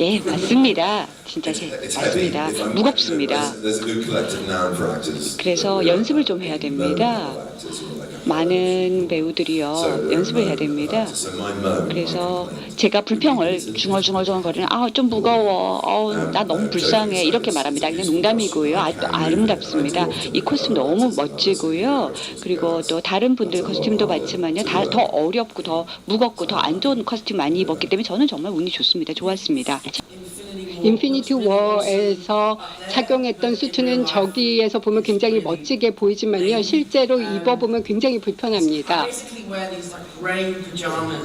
예, 맞습니다. 진짜 제, 맞습니다. 무겁습니다. 그래서 연습을 좀 해야 됩니다. 많은 배우들이요 연습을 해야 됩니다. 그래서 제가 불평을 중얼중얼중얼 거리는 아 좀 무거워, 어, 나 너무 불쌍해 이렇게 말합니다. 그냥 농담이고요. 아, 또 아름답습니다. 이 코스튬 너무 멋지고요. 그리고 또 다른 분들 코스튬도 봤지만요, 다 더 어렵고 더 무겁고 더 안 좋은 코스튬 많이 입었기 때문에 저는 정말 운이 좋습니다. 좋았습니다. 인피니티 워에서 착용했던 수트는 저기에서 보면 굉장히 멋지게 보이지만요. 실제로 입어보면 굉장히 불편합니다.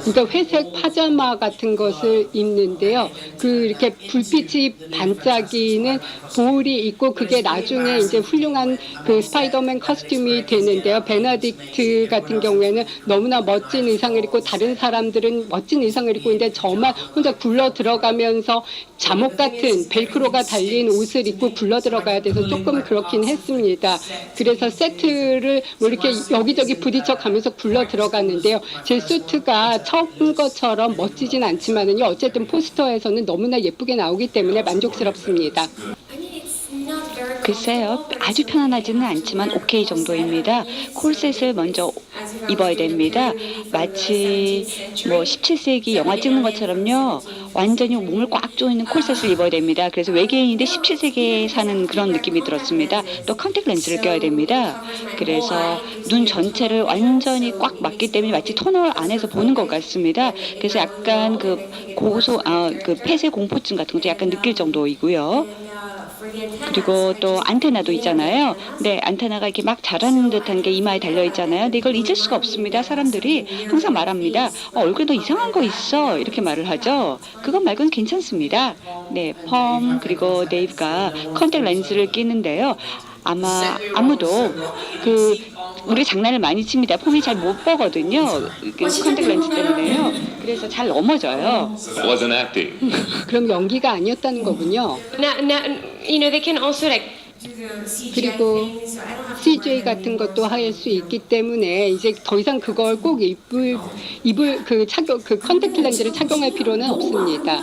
그러니까 회색 파자마 같은 것을 입는데요. 그 이렇게 불빛이 반짝이는 볼이 있고 그게 나중에 이제 훌륭한 그 스파이더맨 커스튬이 되는데요. 베너딕트 같은 경우에는 너무나 멋진 의상을 입고 다른 사람들은 멋진 의상을 입고 있는데 저만 혼자 굴러 들어가면서 잠옷 같은 벨크로가 달린 옷을 입고 굴러 들어가야 돼서 조금 그렇긴 했습니다. 그래서 세트를 뭐 이렇게 여기저기 부딪혀 가면서 굴러 들어갔는데요. 제 수트가 처음 것처럼 멋지진 않지만은요. 어쨌든 포스터에서는 너무나 예쁘게 나오기 때문에 만족스럽습니다. 글쎄요, 아주 편안하지는 않지만 오케이 정도입니다. 콜셋을 먼저 입어야 됩니다. 마치 뭐 17세기 영화 찍는 것처럼요. 완전히 몸을 꽉 조이는 콜셋을 입어야 됩니다. 그래서 외계인인데 17세기에 사는 그런 느낌이 들었습니다. 또 컨택 렌즈를 껴야 됩니다. 그래서 눈 전체를 완전히 꽉 막기 때문에 마치 터널 안에서 보는 것 같습니다. 그래서 약간 그 고소, 아, 그 폐쇄 공포증 같은 것도 약간 느낄 정도이고요. 그리고 또 안테나도 있잖아요. 네, 안테나가 이렇게 막 자라는 듯한 게 이마에 달려 있잖아요. 근데 이걸 잊을 수가 없습니다. 사람들이 항상 말합니다. 어, 얼굴에 너 이상한 거 있어. 이렇게 말을 하죠. 그것 말고는 괜찮습니다. 네, 펌 그리고 데이브가 컨택 렌즈를 끼는데요. 아마 아무도 그 우리 장난을 많이 칩니다. 폼이 잘 못 보거든요. 그 컨택 렌즈 때문에요. 그래서 잘 넘어져요. wasn't acting. 그럼 연기가 아니었다는 거군요. Now, now, you know, they can also like 그리고 CJ 같은 것도 할 수 있기 때문에 이제 더 이상 그걸 꼭 입을 입을 그 착용 그 컨택트 렌즈를 착용할 필요는 없습니다.